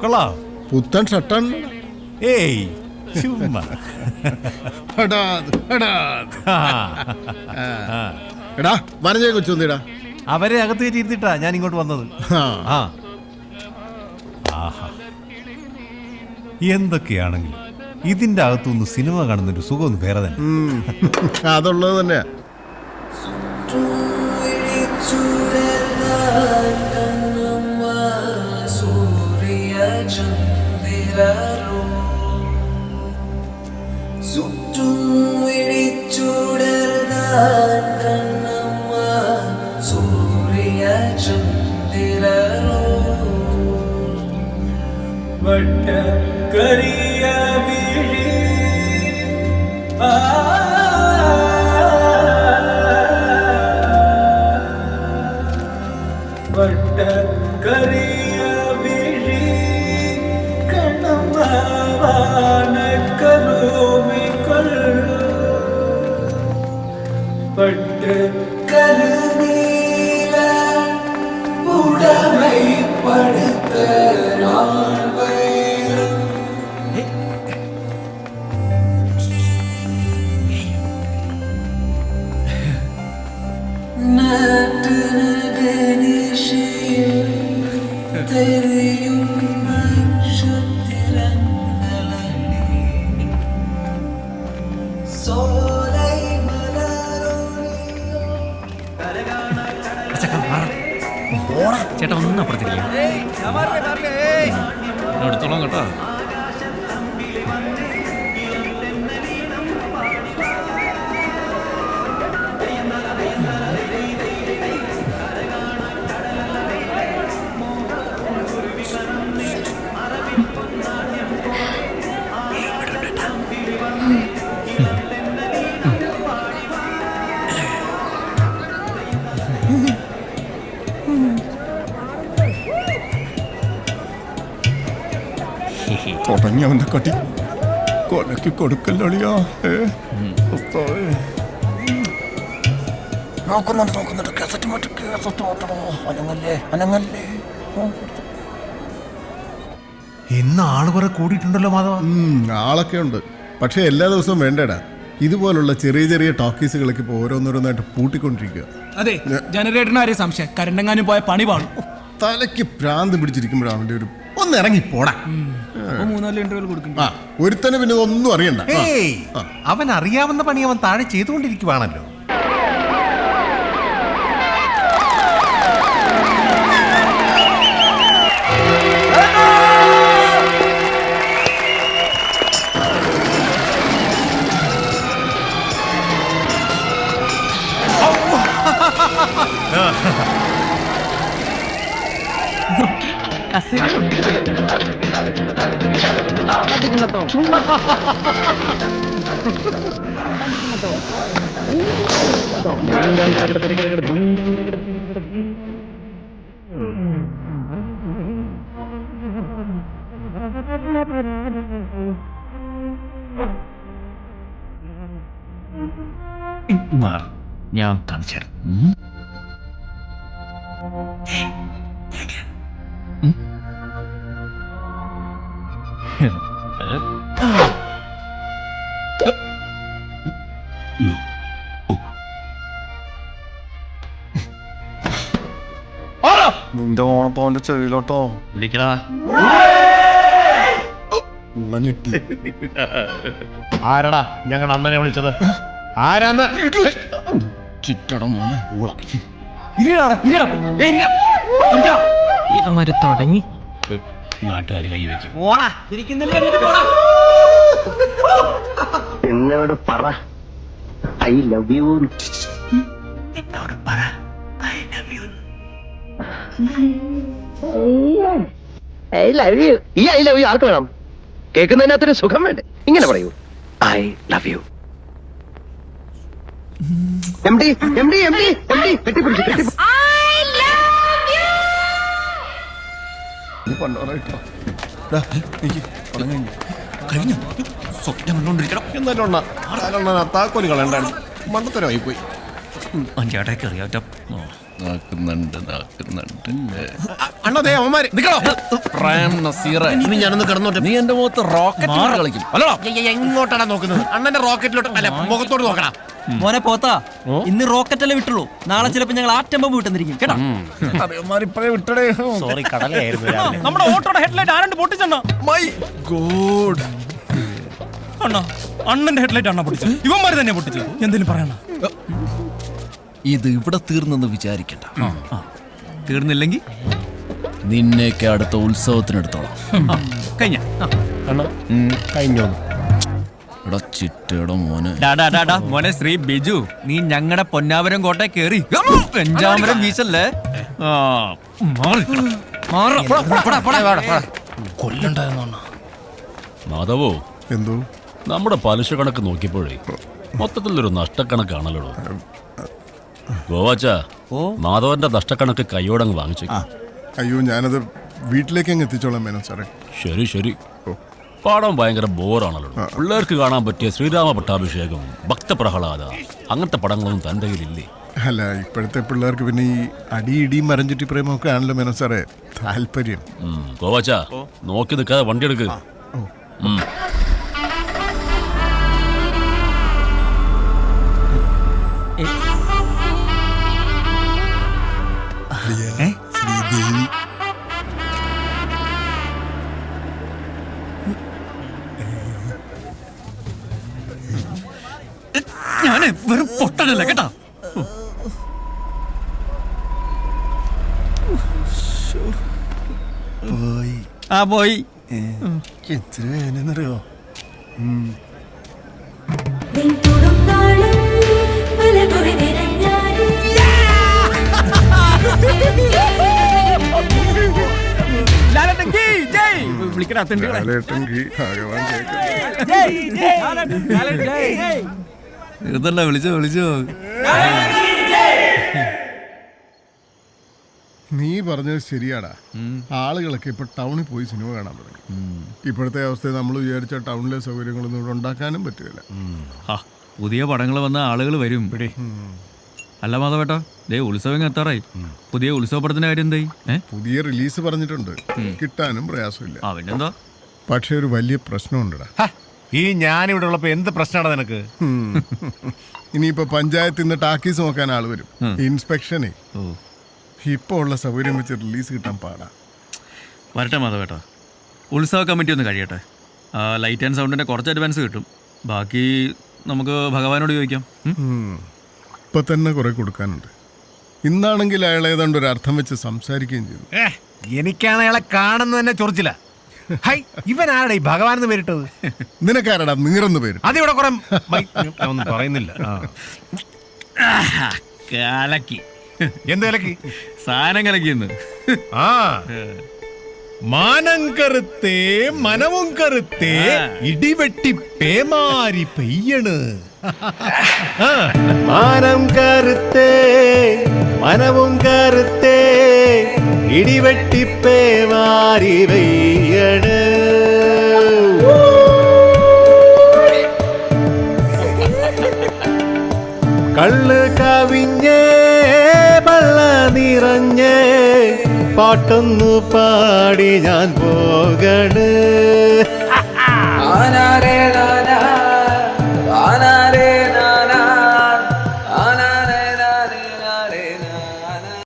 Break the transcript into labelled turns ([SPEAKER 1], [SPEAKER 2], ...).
[SPEAKER 1] കൊള്ളാം
[SPEAKER 2] പുത്തൻ ഷട്ടൺ
[SPEAKER 1] ഏയ് ചുമ്മാ
[SPEAKER 2] എടാ വനജയെ കൊച്ചുന്നിടാ
[SPEAKER 1] അവരെ അകത്ത് കയറ്റി ഞാൻ ഇങ്ങോട്ട് വന്നത്
[SPEAKER 2] ആ.
[SPEAKER 1] ആഹാ എന്തൊക്കെയാണെങ്കിലും ഇതിന്റെ അകത്തുനിന്ന് സിനിമ കാണുന്നൊരു സുഖം വേറെ തന്നെ
[SPEAKER 2] അതുള്ളത് തന്നെയാ
[SPEAKER 3] வட்ட கரிய விழி. ஆ.
[SPEAKER 4] ചേട്ടാ ഒന്നും അപ്പുറത്തിരിക്കാം എടുത്തോളാം കേട്ടോ.
[SPEAKER 2] തുടങ്ങി അവന്റെ കട്ടി കൊലക്ക് കൊടുക്കല്ലോളിയാ. നോക്കുന്നുണ്ട് നോക്കുന്നുണ്ട്. കേസറ്റ് മാറ്റി കേസറ്റ് മാറ്റണോ? അനങ്ങല്ലേ അനങ്ങല്ലേ?
[SPEAKER 1] ഇന്ന് ആൾ കുറെ കൂടിയിട്ടുണ്ടല്ലോ മാധവ.
[SPEAKER 2] ആളൊക്കെ ഉണ്ട്. പക്ഷേ എല്ലാ ദിവസവും വേണ്ടടാ. ഇതുപോലുള്ള ചെറിയ ചെറിയ ടോക്കീസുകളൊക്കെ ഇപ്പോൾ ഓരോന്നോരോന്നായിട്ട് പൂട്ടിക്കൊണ്ടിരിക്കുക
[SPEAKER 5] അതെ ജനറേറ്ററിന് ആരെയും സംശയം? കരണ്ടെങ്ങാനും പോയ പണി പാടും
[SPEAKER 2] തലയ്ക്ക് പ്രാന്ത് പിടിച്ചിരിക്കുമ്പോഴാണ് അവന്റെ ഒരു ഒന്ന് ഇറങ്ങി പോടാ.
[SPEAKER 5] അപ്പൊ മൂന്നാൽ ഇന്റർവ്യൂ കൊടുക്കും.
[SPEAKER 2] ആ ഒരുത്തന് പിന്നെ ഒന്നും അറിയണ്ട.
[SPEAKER 1] ഏയ് അവൻ അറിയാവുന്ന പണി അവൻ താഴെ ചെയ്തുകൊണ്ടിരിക്കുവാണല്ലോ.
[SPEAKER 4] ഞാൻ കാണിച്ചു
[SPEAKER 2] നിന്റെ ഓണത്തോന്റെ ചെവിയിലോട്ടോ
[SPEAKER 4] വിളിക്കടാ.
[SPEAKER 1] ആരടാ ഞങ്ങൾ അണ്ണനെ വിളിച്ചത്? ആരാന്ന്?
[SPEAKER 4] ചുറ്റടം മോനെ.
[SPEAKER 6] ഇവന്മാര് തുടങ്ങി.
[SPEAKER 4] നാട്ടുകാർ കൈവയ്ക്കും
[SPEAKER 7] എന്നോട് പറ. I love you. I love you. ഈ ഐ ലവ് യു ആർക്ക് വേണം? കേൾക്കുന്നതിനകത്തൊരു സുഖം വേണ്ടേ? ഇങ്ങനെ പറയൂ. I love you. M D M D M D M D കെട്ടിപ്പിടിച്ചു കെട്ടിപ്പിടിച്ചു
[SPEAKER 2] നീ പണ്ടോറായിട്ടോ
[SPEAKER 4] കഴിഞ്ഞു? സ്വപ്നം കണ്ടോണ്ടിരിക്കണം
[SPEAKER 2] എന്നാലും അണ്ണാ, താക്കോൽ കളയണ്ടായിരുന്നു മണ്ടത്തരമായി പോയി
[SPEAKER 4] അഞ്ചേട്ടേക്ക് അറിയാറ്റ
[SPEAKER 8] നാക്കുന്നുണ്ട് നാക്കുന്നുണ്ട്.
[SPEAKER 9] അണ്ണതേ അവന്മാര്
[SPEAKER 8] പ്രേം നസീറ ഇനി ഞാനൊന്ന് കിടന്നോട്ടെ. നീ എന്റെ മുഖത്ത് റോക്കറ്റ് കളിക്കും. അല്ലടാ.
[SPEAKER 9] എങ്ങോട്ടാണ് നോക്കുന്നത്? അണ്ണന്റെ റോക്കറ്റിലോട്ട് അല്ല മുഖത്തോട് നോക്കണം
[SPEAKER 10] മോനെ പോത്താ ഇന്ന് റോക്കറ്റ് അല്ലേ വിട്ടുള്ളൂ. നാളെ ചിലപ്പോ ഞങ്ങൾ ആറ്റം ബോംബ് വിട്ടെന്നിരിക്കും. കേട്ടോ?
[SPEAKER 9] വിട്ടടേ.
[SPEAKER 1] സോറി കടലായിരുന്നു
[SPEAKER 11] നമ്മുടെ ഓട്ടോയുടെ ഹെഡ്ലൈറ്റ് ആരണ്ട് പൊട്ടിച്ചെണ്ണ
[SPEAKER 9] മൈ ഗോഡ്
[SPEAKER 11] അണ്ണ അണ്ണന്റെ ഹെഡ്ലൈറ്റ് അണ്ണ പൊട്ടിച്ചത്. ഇവന്മാര് തന്നെ പൊട്ടിച്ചത്. എന്തെങ്കിലും പറയണ?
[SPEAKER 8] ഇത് ഇവിടെ തീർന്നെന്ന് വിചാരിക്കണ്ട.
[SPEAKER 11] തീർന്നില്ലെങ്കിൽ
[SPEAKER 8] നിന്നെയൊക്കെ അടുത്ത ഉത്സവത്തിനെടുത്തോളാം.
[SPEAKER 11] കഴിഞ്ഞ.
[SPEAKER 9] കഴിഞ്ഞോ?
[SPEAKER 8] എടാ ചിറ്റയുടെ മോനെ.
[SPEAKER 11] ശ്രീ ബിജു നീ ഞങ്ങളുടെ പൊന്നാവരം കോട്ടെ കേറി. പെഞ്ചാമരം വീശല്ലേ? കൊല്ലണ്ടായിരുന്നു.
[SPEAKER 12] മാധവോ?
[SPEAKER 9] എന്തോ?
[SPEAKER 12] നമ്മുടെ പലിശ കണക്ക് നോക്കിയപ്പോഴേ മൊത്തത്തിലൊരു നഷ്ടക്കണക്കാണല്ലോ. ഗോവാച്ച മാധവന്റെ നഷ്ടക്കണക്ക് കൈയോടങ്ങ് വാങ്ങിച്ചു.
[SPEAKER 9] അയ്യോ ഞാനത് വീട്ടിലേക്ക് അങ്ങ് എത്തിച്ചോളാം മേനോ സാറേ.
[SPEAKER 12] ശരി ശരി. പാടം ഭയങ്കര ബോറാണല്ലോ. പിള്ളേർക്ക് കാണാൻ പറ്റിയ ശ്രീരാമ പട്ടാഭിഷേകം ഭക്തപ്രഹ്ലാദ അങ്ങനത്തെ പടങ്ങളൊന്നും തന്റെ കയ്യിലില്ലേ?
[SPEAKER 9] അല്ല ഇപ്പോഴത്തെ പിള്ളേർക്ക് പിന്നെ ഈ അടി ഇടിയും മരഞ്ചുറ്റി പ്രേമൊക്കെ ആണല്ലോ മേനോ സാറേ. താല്പര്യം.
[SPEAKER 12] ഗോവാച്ച നോക്കി നിൽക്കാതെ വണ്ടി എടുക്ക്.
[SPEAKER 9] ശ്രീദേവി.
[SPEAKER 11] ഞാൻ വെറും പൊട്ടനല്ല കേട്ടാ? ആ പോയി.
[SPEAKER 9] എത്ര വേനെന്നറിയോ
[SPEAKER 11] ഇതല്ല വിളിച്ചോ വിളിച്ചോ.
[SPEAKER 9] നീ പറഞ്ഞത് ശരിയാടാ. ആളുകളൊക്കെ ഇപ്പൊ ടൗണിൽ പോയി സിനിമ കാണാൻ തുടങ്ങി. ഇപ്പോഴത്തെ അവസ്ഥയിൽ നമ്മൾ വിചാരിച്ച ടൗണിലെ സൗകര്യങ്ങളൊന്നും ഇവിടെ ഉണ്ടാക്കാനും പറ്റില്ല.
[SPEAKER 11] പുതിയ പടങ്ങൾ വന്ന ആളുകൾ വരും. അല്ല മാധവേട്ടാ ദേ ഉത്സവം എത്താറായി. പുതിയ ഉത്സവപ്പടത്തിന്റെ കാര്യം എന്തായി?
[SPEAKER 9] പുതിയ റിലീസ് പറഞ്ഞിട്ടുണ്ട്. കിട്ടാനും പ്രയാസമില്ല.
[SPEAKER 11] അവനെന്താ പിന്നെന്താ?
[SPEAKER 9] പക്ഷെ ഒരു വലിയ പ്രശ്നമുണ്ടടാ.
[SPEAKER 1] ഈ ഞാനിവിടെ ഉള്ളപ്പോ എന്ത് പ്രശ്നമാണ് നിനക്ക്.
[SPEAKER 9] ഇനിയിപ്പോ പഞ്ചായത്തിൽ നിന്ന് ടാക്കീസ് നോക്കാൻ ആൾ വരും. ഇൻസ്പെക്ഷനെ. ഇപ്പൊ ഉള്ള സൗകര്യം വെച്ച് റിലീസ് കിട്ടാൻ പാടാ.
[SPEAKER 11] വരട്ടെ മാധവേട്ടാ. ഉത്സവ കമ്മിറ്റി ഒന്ന് കഴിയട്ടെ. ലൈറ്റ് ആൻഡ് സൗണ്ടിന്റെ കുറച്ച് അഡ്വാൻസ് കിട്ടും. ബാക്കി നമുക്ക് ഭഗവാനോട് ചോദിക്കാം.
[SPEAKER 9] ഇപ്പൊ തന്നെ കുറെ കൊടുക്കാനുണ്ട്. ഇന്നാണെങ്കിൽ അയാൾ ഏതാണ്ട് ഒരു അർത്ഥം വെച്ച് സംസാരിക്കുകയും ചെയ്തു.
[SPEAKER 1] ഏ, എനിക്കാണ് അയാളെ കാണുന്നത് തന്നെ ചൊറിച്ചില്ല ഹൈ ഇവൻ ആരുടെ ഈ ഭഗവാൻ എന്ന് പേരിട്ടത്?
[SPEAKER 9] നിനക്കാരടാ നീറന്ന് പേര്.
[SPEAKER 1] അതിവിടെ കുറെ മൈ- ഞാൻ ഒന്നും പറയുന്നില്ല. ആ.
[SPEAKER 11] കലക്കി.
[SPEAKER 1] എന്ത് വിലക്ക്
[SPEAKER 11] സാധനം കലക്കിന്ന്
[SPEAKER 1] ആ. மானங்கருத்தே மனமும் கருத்தே இடிவெட்டி
[SPEAKER 3] பேமாரி பெய்யனு மானம் கருத்தே மனமும் கருத்தே இடிவெட்டி பேமாரி பெய்யனு கள்ளு கவிஞ പാട്ടൊന്നു പാടി ഞാൻ പോകണേ.
[SPEAKER 10] ആനാരേ